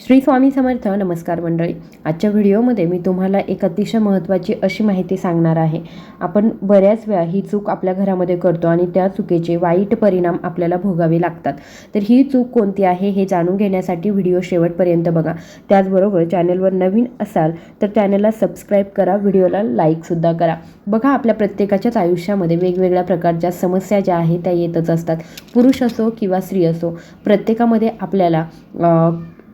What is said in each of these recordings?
श्री स्वामी समर्थ नमस्कार मंडळी. आजच्या व्हिडिओमध्ये मी तुम्हाला एक अतिशय महत्त्वाची अशी माहिती सांगणार आहे. आपण बऱ्याच वेळा ही चूक आपल्या घरामध्ये करतो आणि त्या चुकीचे वाईट परिणाम आपल्याला भोगावे लागतात. तर ही चूक कोणती आहे हे जाणून घेण्यासाठी व्हिडिओ शेवटपर्यंत बघा. त्याचबरोबर चॅनलवर नवीन असाल तर चॅनलला सबस्क्राईब करा व्हिडिओला लाईकसुद्धा करा. बघा आपल्या प्रत्येकाच्याच आयुष्यामध्ये वेगवेगळ्या प्रकारच्या समस्या ज्या आहेत त्या येतच असतात. पुरुष असो किंवा स्त्री असो प्रत्येकामध्ये आपल्याला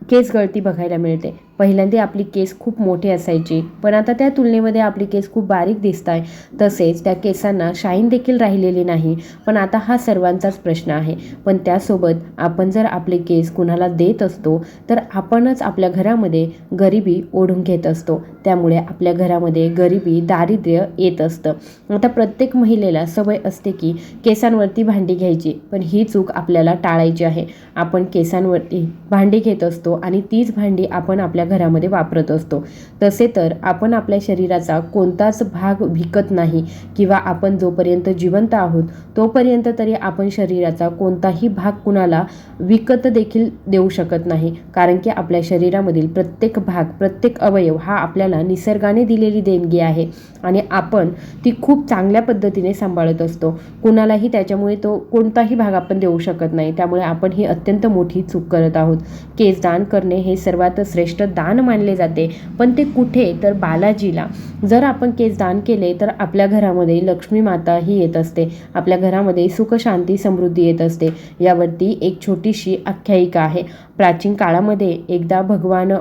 केस गळती बघायला मिळते. पहिल्यांदा आपली केस खूप मोठी असायची पण आता त्या तुलनेमध्ये आपली केस खूप बारीक दिसत आहे. तसेच त्या केसांना शाईन देखील राहिलेली नाही पण आता हा सर्वांचाच प्रश्न आहे. पण त्यासोबत आपण जर आपले केस कुणाला देत असतो तर आपणच आपल्या घरामध्ये गरिबी ओढून घेत असतो. त्यामुळे आपल्या घरामध्ये गरिबी दारिद्र्य येत असतं. आता प्रत्येक महिलेला सवय असते की केसांवरती भांडी घ्यायची पण ही चूक आपल्याला टाळायची आहे. आपण केसांवरती भांडी घेत असतो आणि तीच भांडी आपण आपल्या घरामध्ये वापरत असतो. तसे तर आपण आपल्या शरीराचा कोणताच भाग विकत नाही किंवा आपण जोपर्यंत जिवंत आहोत तोपर्यंत तरी आपण शरीराचा कोणताही भाग कुणाला विकत देखील देऊ शकत नाही. कारण की आपल्या शरीरामधील प्रत्येक भाग प्रत्येक अवयव हा आपल्याला निसर्गाने दिलेली देणगी आहे आणि आपण ती खूप चांगल्या पद्धतीने सांभाळत असतो. कुणालाही त्याच्यामुळे तो कोणताही भाग आपण देऊ शकत नाही. त्यामुळे आपण ही अत्यंत मोठी चूक करत आहोत. केस दान करणे हे सर्वात श्रेष्ठ दान मानले जाते. पण ते कुठे? तर बालाजीला. जर आपण केस दान केले तर आपल्या घरामध्ये लक्ष्मी माता ही येत असते. आपल्या घरामध्ये सुख शांती समृद्धी येत असते. यावरती एक छोटीशी आख्यायिका आहे. प्राचीन काळामध्ये एकदा भगवान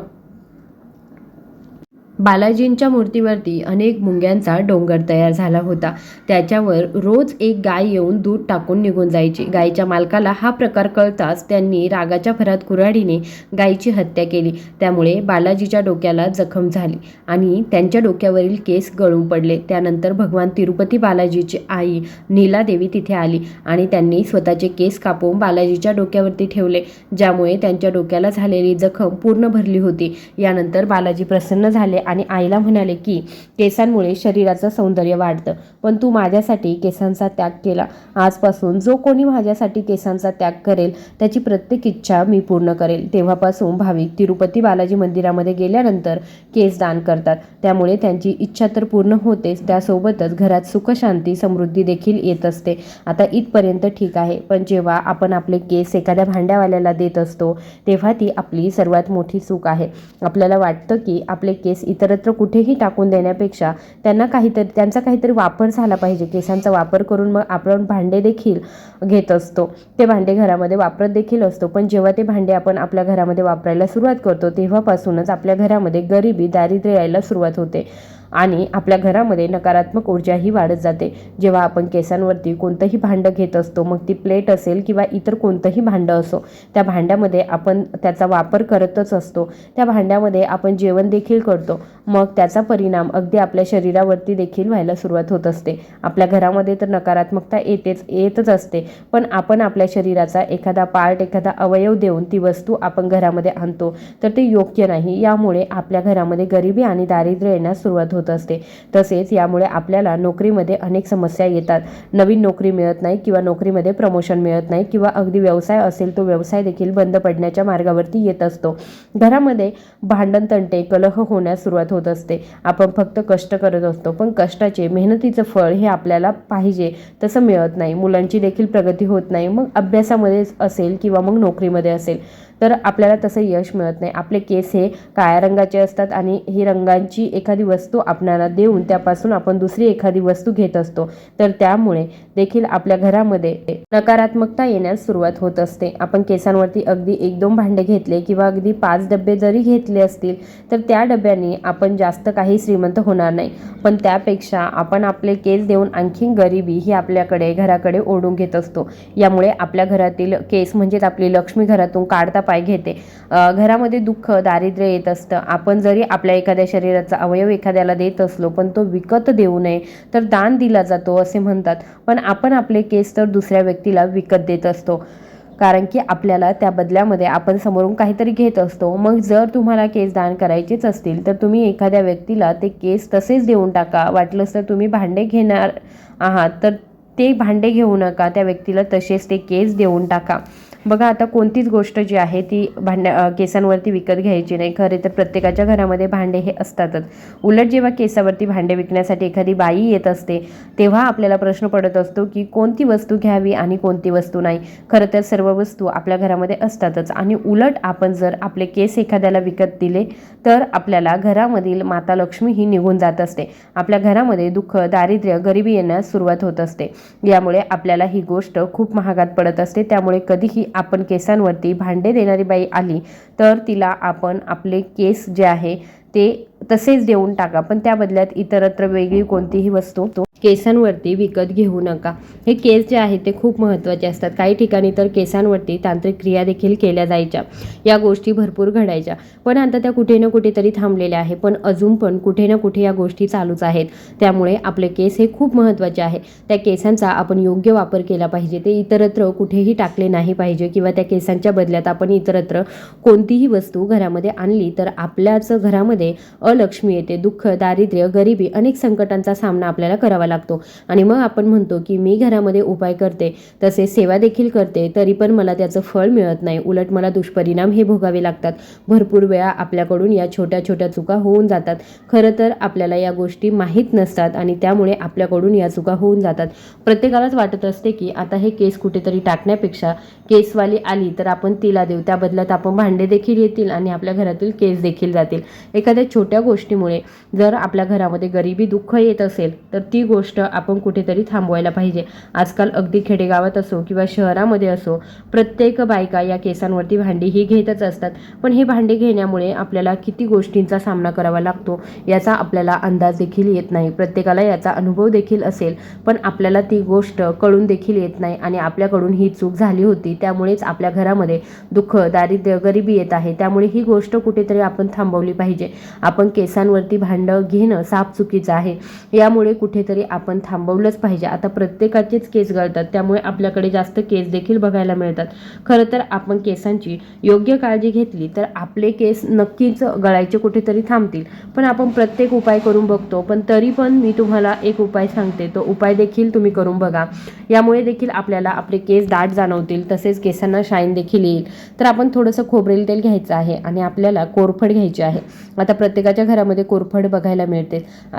बालाजींच्या मूर्तीवरती अनेक मुंग्यांचा डोंगर तयार झाला होता. त्याच्यावर रोज एक गाय येऊन दूध टाकून निघून जायची. गायीच्या मालकाला हा प्रकार कळताच त्यांनी रागाच्या भरात कुऱ्हाडीने गायीची हत्या केली. त्यामुळे बालाजीच्या डोक्याला जखम झाली आणि त्यांच्या डोक्यावरील केस गळून पडले. त्यानंतर भगवान तिरुपती बालाजीची आई नीलादेवी तिथे आली आणि त्यांनी स्वतःचे केस कापून बालाजीच्या डोक्यावरती ठेवले ज्यामुळे त्यांच्या डोक्याला झालेली जखम पूर्ण भरली होती. यानंतर बालाजी प्रसन्न झाले आणि आईला म्हणाले की केसांमुळे शरीराचं सौंदर्य वाढतं. पण तू माझ्यासाठी केसांचा त्याग केला. आजपासून जो कोणी माझ्यासाठी केसांचा त्याग करेल त्याची प्रत्येक इच्छा मी पूर्ण करेल. तेव्हापासून भाविक तिरुपती बालाजी मंदिरामध्ये गेल्यानंतर केस दान करतात. त्यामुळे त्यांची इच्छा तर पूर्ण होतेच त्यासोबतच घरात सुखशांती समृद्धी देखील येत असते. आता इथपर्यंत ठीक आहे. पण जेव्हा आपण आपले केस एखाद्या भांड्यावाल्याला देत असतो तेव्हा ती आपली सर्वात मोठी चूक आहे. आपल्याला वाटतं की आपले केस इतरत्र कुठेही टाकून देण्यापेक्षा त्यांना काहीतरी त्यांचा काहीतरी वापर झाला पाहिजे. केसांचा वापर करून मग आपण भांडे देखील घेत असतो. ते भांडे घरामध्ये वापरत देखील असतो. पण जेव्हा ते भांडे आपण आपल्या घरामध्ये वापरायला सुरुवात करतो तेव्हापासूनच आपल्या घरामध्ये गरिबी दारिद्र्य यायला सुरुवात होते. आणि आपल्या घरामध्ये नकारात्मक ऊर्जाही वाढत जाते. जेव्हा आपण केसांवरती कोणतंही भांडं घेत असतो मग ती प्लेट असेल किंवा इतर कोणतंही भांडं असो त्या भांड्यामध्ये आपण त्याचा वापर करतच असतो. त्या भांड्यामध्ये आपण जेवण देखील करतो. मग त्याचा परिणाम अगदी आपल्या शरीरावरती देखील व्हायला सुरुवात होत असते. आपल्या घरामध्ये तर नकारात्मकता येतेच येतच असते. पण आपण आपल्या शरीराचा एखादा पार्ट एखादा अवयव देऊन ती वस्तू आपण घरामध्ये आणतो तर ते योग्य नाही. यामुळे आपल्या घरामध्ये गरिबी आणि दारिद्र्य येण्यास सुरुवात होते. असते. तसेच यामुळे आपल्याला नोकरीमध्ये अनेक समस्या येतात. नवीन नोकरी मिळत नाही किंवा नोकरीमध्ये प्रमोशन मिळत नाही किंवा अगदी व्यवसाय असेल तो व्यवसाय देखील बंद पडण्याच्या मार्गावरती येत असतो. घरामध्ये भांडण तंटे कलह होण्यास सुरुवात होत असते. आपण फक्त कष्ट करत असतो पण कष्टाचे मेहनतीचं फळ हे आपल्याला पाहिजे तसं मिळत नाही. मुलांची देखील प्रगती होत नाही. मग अभ्यासामध्येच असेल किंवा मग नोकरीमध्ये असेल तर आपल्याला तसं यश मिळत नाही. आपले केस हे काळ्या रंगाचे असतात आणि ही रंगांची एखादी वस्तू आपणाला देऊन त्यापासून आपण दुसरी एखादी वस्तू घेत असतो. तर त्यामुळे देखील आपल्या घरामध्ये नकारात्मकता येण्यास सुरुवात होत असते. आपण केसांवरती अगदी एक दोन भांडे घेतले किंवा अगदी पाच डबे जरी घेतले असतील तर त्या डब्यांनी आपण जास्त काही श्रीमंत होणार नाही. पण त्यापेक्षा आपण आपले केस देऊन आणखीन गरिबी ही आपल्याकडे घराकडे ओढून घेत असतो. यामुळे आपल्या घरातील केस म्हणजेच आपली लक्ष्मी घरातून काढता पाय घेते. घरामध्ये दुःख दारिद्र्य येत असतं. आपण जरी आपल्या एखाद्या शरीराचा अवयव एखाद्याला देत असलो पण तो विकत देऊ नये तर दान दिला जातो असे म्हणतात. पण आपण आपले केस तर दुसऱ्या व्यक्तीला विकत देत असतो. कारण की आपल्याला त्या बदल्यामध्ये आपण समोरून काहीतरी घेत असतो. मग जर तुम्हाला केस दान करायचेच असतील तर तुम्ही एखाद्या व्यक्तीला ते केस तसेच देऊन टाका. वाटलंच तर तुम्ही भांडे घेणार आहात तर ते भांडे घेऊ नका. त्या व्यक्तीला तसेच ते केस देऊन टाका. बघा आता कोणतीच गोष्ट जी आहे ती भांड्या केसांवरती विकत घ्यायची नाही. खरे तर प्रत्येकाच्या घरामध्ये भांडे हे असतातच. उलट जेव्हा केसावरती भांडे विकण्यासाठी एखादी बाई येत असते तेव्हा आपल्याला प्रश्न पडत असतो की कोणती वस्तू घ्यावी आणि कोणती वस्तू नाही. खरं तर सर्व वस्तू आपल्या घरामध्ये असतातच. आणि उलट आपण जर आपले केस एखाद्याला विकत दिले तर आपल्याला घरामधील माता लक्ष्मी ही निघून जात असते. आपल्या घरामध्ये दुःख दारिद्र्य गरिबी येण्यास सुरुवात होत असते. यामुळे आपल्याला ही गोष्ट खूप महागात पडत असते. त्यामुळे कधीही आपण केसांवरती भांडे देणारी बाई आली तर तिला आपण आपले केस जे आहे ते तसेच देऊन टाका पण त्या बदल्यात इतरत्र वेगळी कोणतीही वस्तू तो केसांवरती विकत घेऊ नका. हे केस जे आहेत ते खूप महत्त्वाचे असतात. काही ठिकाणी तर केसांवरती तांत्रिक क्रिया देखील केल्या जायच्या. या गोष्टी भरपूर घडायच्या. पण आता त्या कुठे ना कुठेतरी थांबलेल्या आहे पण अजून पण कुठे ना कुठे या गोष्टी चालूच आहेत. त्यामुळे आपले केस हे खूप महत्त्वाचे आहे. त्या केसांचा आपण योग्य वापर केला पाहिजे. ते इतरत्र कुठेही टाकले नाही पाहिजे किंवा त्या केसांच्या बदल्यात आपण इतरत्र कोणतीही वस्तू घरामध्ये आणली तर आपल्याच घरामध्ये अलक्ष्मी येते दुःख दारिद्र्य गरिबी अनेक संकटांचा सामना आपल्याला करावा लागतो. आणि मग आपण म्हणतो की मी घरामध्ये उपाय करते तसे सेवा देखील करते तरी पण मला त्याचं फळ मिळत नाही. उलट मला दुष्परिणाम हे भोगावे लागतात. भरपूर वेळा आपल्याकडून या छोट्या छोट्या चुका होऊन जातात. खरं तर आपल्याला या गोष्टी माहीत नसतात आणि त्यामुळे आपल्याकडून या चुका होऊन जातात. प्रत्येकालाच वाटत असते की आता हे केस कुठेतरी टाकण्यापेक्षा केसवाली आली तर आपण तिला देऊ. त्या बदल्यात आपण भांडे देखील येतील आणि आपल्या घरातील केस देखील जातील. एखाद्या छोट्या गोष्टीमुळे जर आपल्या घरामध्ये गरिबी दुःख येत असेल तर ती गोष्ट आपण कुठेतरी थांबवायला पाहिजे. आजकाल अगदी खेडेगावात असो किंवा शहरामध्ये असो प्रत्येक बायका या केसांवरती भांडी ही घेतच असतात. पण हे भांडी घेण्यामुळे आपल्याला किती गोष्टींचा सामना करावा लागतो याचा आपल्याला अंदाज देखील येत नाही. प्रत्येकाला याचा अनुभव देखील असेल पण आपल्याला ती गोष्ट कळून देखील येत नाही आणि आपल्याकडून ही चूक झाली होती त्यामुळेच आपल्या घरामध्ये दुःख दारिद्र्य गरिबी येत आहे. त्यामुळे ही गोष्ट कुठेतरी आपण थांबवली पाहिजे. आपण केसांवरती भांडं घेणं साफ चुकीचं आहे. यामुळे कुठेतरी आपण थांबवलंच पाहिजे. आता प्रत्येकाचेच केस गळतात त्यामुळे आपल्याकडे जास्त केस देखील बघायला मिळतात. खरं तर आपण केसांची योग्य काळजी घेतली तर आपले केस नक्कीच गळायचे कुठेतरी थांबतील. पण आपण प्रत्येक उपाय करून बघतो पण तरी पण मी तुम्हाला एक उपाय सांगते. तो उपाय देखील तुम्ही करून बघा. यामुळे देखील आपल्याला आपले केस दाट जाणवतील तसेच केसांना शाईन देखील येईल. तर आपण थोडंसं खोबरेल तेल घ्यायचं आहे आणि आपल्याला कोरफड घ्यायची आहे. आता प्रत्येकाच्या घरामध्ये कोरफड बघायला मिळते.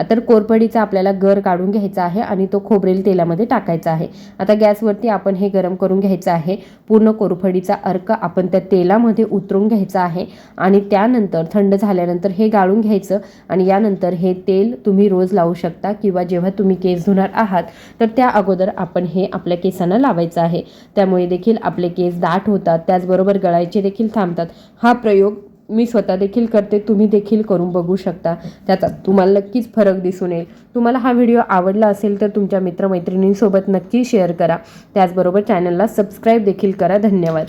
तर कोरफडीचा आपल्याला गर काढून घ्यायचा आहे आणि तो खोबरेल तेलामध्ये टाकायचा आहे. आता गॅसवरती आपण हे गरम करून घ्यायचं आहे. पूर्ण कोरफडीचा अर्क आपण त्या तेलामध्ये उतरून घ्यायचा आहे आणि त्यानंतर थंड झाल्यानंतर हे गाळून घ्यायचं आणि यानंतर हे तेल तुम्ही रोज लावू शकता किंवा जेव्हा तुम्ही केस धुणार आहात तर त्या अगोदर आपण हे आपल्या केसांना लावायचं आहे. त्यामुळे देखील आपले केस दाट होतात त्याचबरोबर गळायचे देखील थांबतात. हा प्रयोग मी स्वतः देखील करते तुम्ही देखील करून बघू शकता. त्याचा तुम्हाला नक्कीच फरक दिसून येईल. तुम्हाला हा व्हिडिओ आवडला असेल तर तुमच्या मित्रमैत्रिणींसोबत नक्की शेअर करा. त्याचबरोबर चॅनलला सबस्क्राईब देखील करा. धन्यवाद.